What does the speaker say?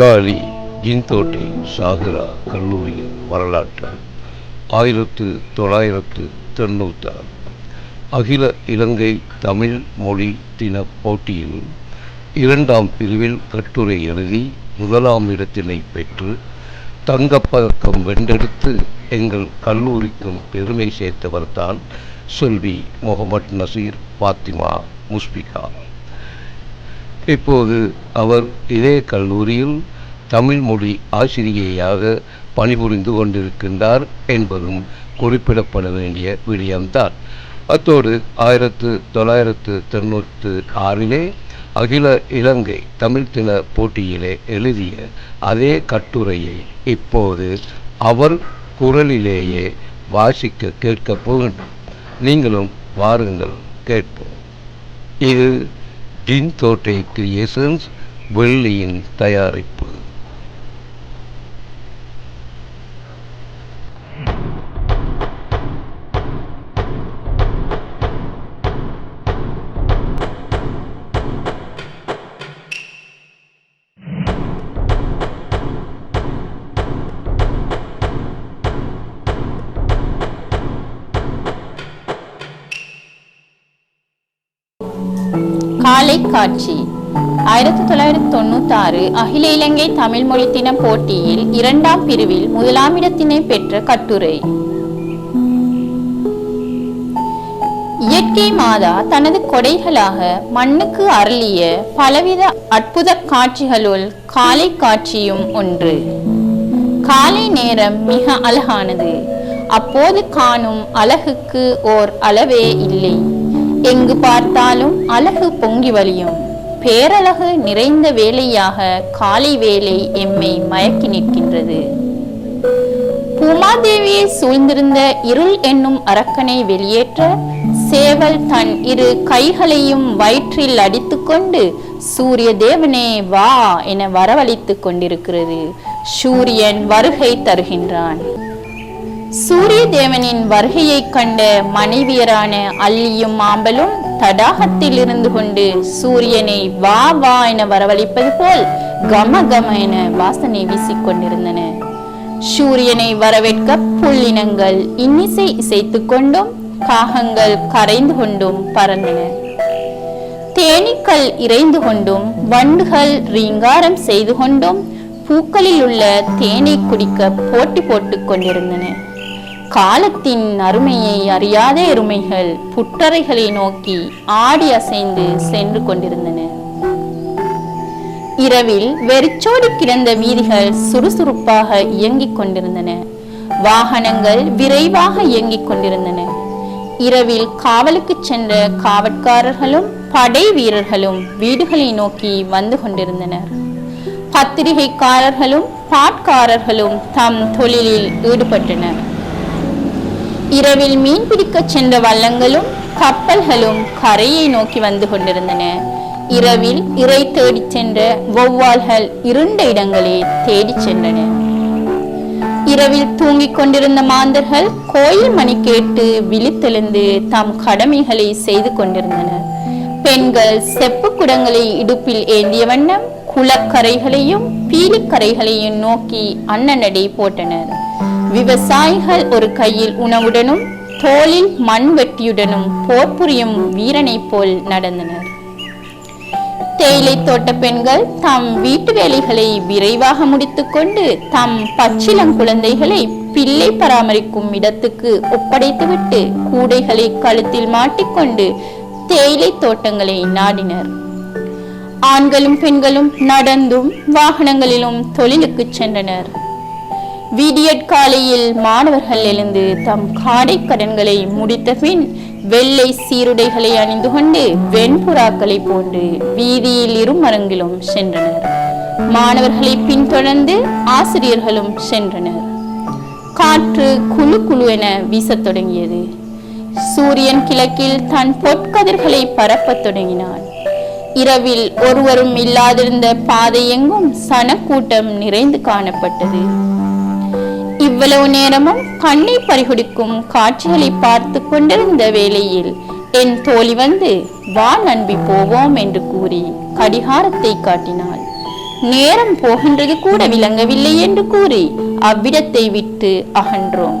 காலி ஜின்தோட்டை சாகுரா கல்லூரியின் வரலாற்று. ஆயிரத்து தொள்ளாயிரத்து தொண்ணூத்தாறு அகில இலங்கை தமிழ் மொழி தின போட்டியில் இரண்டாம் பிரிவில் கட்டுரை எழுதி முதலாம் இடத்தினை பெற்று தங்கப்பதக்கம் வென்றெடுத்து எங்கள் கல்லூரிக்கும் பெருமை சேர்த்தவர்தான் செல்வி முகமது நசீர் பாத்திமா முஸ்பிகா. இப்போது அவர் இதே கல்லூரியில் தமிழ் மொழி ஆசிரியையாக பணிபுரிந்து கொண்டிருக்கின்றார் என்பதும் குறிப்பிடப்பட வேண்டிய விடயம்தான். அத்தோடு ஆயிரத்து தொள்ளாயிரத்து தொண்ணூற்று ஆறிலே அகில இலங்கை தமிழ் போட்டியிலே எழுதிய அதே கட்டுரையை இப்போது அவர் குரலிலேயே வாசிக்க கேட்கப் போகின்றோம். நீங்களும் வாருங்கள் கேட்போம். இது டின் தோட்டை கிரியேஷன்ஸ் வெள்ளியின் தயாரிப்பு. காலை காட்சி ஆயிரத்தி தொள்ளாயிரத்தி தொண்ணூத்தி ஆறு அகில இலங்கை தமிழ் மொழி தின போட்டியில் இரண்டாம் பிரிவில் முதலாம் இடத்தினை பெற்ற கட்டுரை. இயற்கை மாதா தனது கொடைகளாக மண்ணுக்கு அருளிய பலவித அற்புத காட்சிகளுள் காலை காட்சியும் ஒன்று. காலை நேரம் மிக அழகானது. அப்போது காணும் அழகுக்கு ஓர் அளவே இல்லை. எங்கு பார்த்தாலும் அழகு பொங்கி வழியும். பேரழகு நிறைந்த வேலையாக காலை வேலை எம்மை மயக்கி நிற்கின்றது. பூமாதேவியை சூழ்ந்திருந்த இருள் என்னும் அரக்கனை வெளியேற்ற சேவல் தன் இரு கைகளையும் வயிற்றில் அடித்துக்கொண்டு சூரிய தேவனே வா என வரவழைத்துக் கொண்டிருக்கிறது. சூரியன் வருகை தருகின்றான். சூரிய தேவனின் வருகையைக் கண்ட மனைவியரான அல்லியும் மாம்பலும் தடாகத்தில் இருந்து கொண்டு சூரியனை வா வா என வரவழைப்பது போல் கம கம என வாசனை வீசிக்கொண்டிருந்தன சூரியனை வரவேற்க புள்ளினங்கள் இன்னிசை இசைத்துக் கொண்டும் காகங்கள் கரைந்து கொண்டும் பறந்தன. தேனீக்கள் இறைந்து கொண்டும் வண்டுகள் ரீங்காரம் செய்து கொண்டும் பூக்களில் உள்ள தேனை குடிக்க போட்டி போட்டுக் கொண்டிருந்தன. காலத்தின் அருமையை அறியாத எருமைகள் புற்றறைகளை நோக்கி ஆடி அசைந்து சென்று கொண்டிருந்தன. இரவில் வெறிச்சோடி கிடந்த வீதிகள் சுறுசுறுப்பாக இயங்கிக் கொண்டிருந்தன. வாகனங்கள் விரைவாக இயங்கிக் கொண்டிருந்தன. இரவில் காவலுக்கு சென்ற காவற்காரர்களும் படை வீரர்களும் வீடுகளை நோக்கி வந்து கொண்டிருந்தனர். பத்திரிகைக்காரர்களும் பாட்காரர்களும் தம் தொழிலில் ஈடுபட்டனர். இரவில் மீன் பிடிக்கச் சென்ற வள்ளங்களும் கப்பல்களும் கரையை நோக்கி வந்து கொண்டிருந்தன. இரவில் இறை தேடிச் சென்ற வௌவால்கள் இருண்ட இடங்களே தேடிச் சென்றன. இரவில் தூங்கிக் கொண்டிருந்த மாந்தர்கள் கோயில் மணி கேட்டு விழித்தெழுந்து தம் கடமைகளை செய்து கொண்டிருந்தனர். பெண்கள் செப்பு குடங்களை இடுப்பில் ஏந்திய வண்ணம் குளக்கரைகளையும் பீலிக்கரைகளையும் நோக்கி அன்னநடை போட்டனர். விவசாயிகள் ஒரு கையில் உணவுடனும் தோளில் மண் வெட்டியுடனும் போர் புரியும் வீரனைப் போல் நடந்தனர். தேயிலை தோட்ட பெண்கள் தம் வீட்டு வேலைகளை விரைவாக முடித்துக்கொண்டு தம் பச்சிளங்குழந்தைகளை பிள்ளை பராமரிக்கும் இடத்துக்கு ஒப்படைத்துவிட்டு கூடைகளை கழுத்தில் மாட்டிக்கொண்டு தேயிலை தோட்டங்களை நாடினர். ஆண்களும் பெண்களும் நடந்தும் வாகனங்களிலும் தொழிலுக்கு சென்றனர். விடியற்காலையில் மாணவர்கள் எழுந்து தம் காடை கடன்களை முடித்த பின் வெள்ளை சீருடைகளை அணிந்து கொண்டு வெண்புறாக்களை போன்று வீதியில் இருமரங்கிலும் சென்றனர். மாணவர்களை பின்தொடர்ந்து ஆசிரியர்களும் சென்றனர். காற்று குழு குழு என வீசத் தொடங்கியது. சூரியன் கிழக்கில் தன் பொற்கதிர்களை பரப்பத் தொடங்கினான். இரவில் ஒருவரும் இல்லாதிருந்த பாதை எங்கும் சனக்கூட்டம் நிறைந்து காணப்பட்டது. இவ்வளவு நேரமும் கண்ணை பறிகொடுக்கும் காட்சிகளை பார்த்து கொண்டிருந்த வேளையில் என் தோழி வந்து வா நண்பி போவோம் என்று கூறி கடிகாரத்தை காட்டினாள். நேரம் போகின்றது கூட விளங்கவில்லை என்று கூறி அவ்விடத்தை விட்டு அகன்றோம்.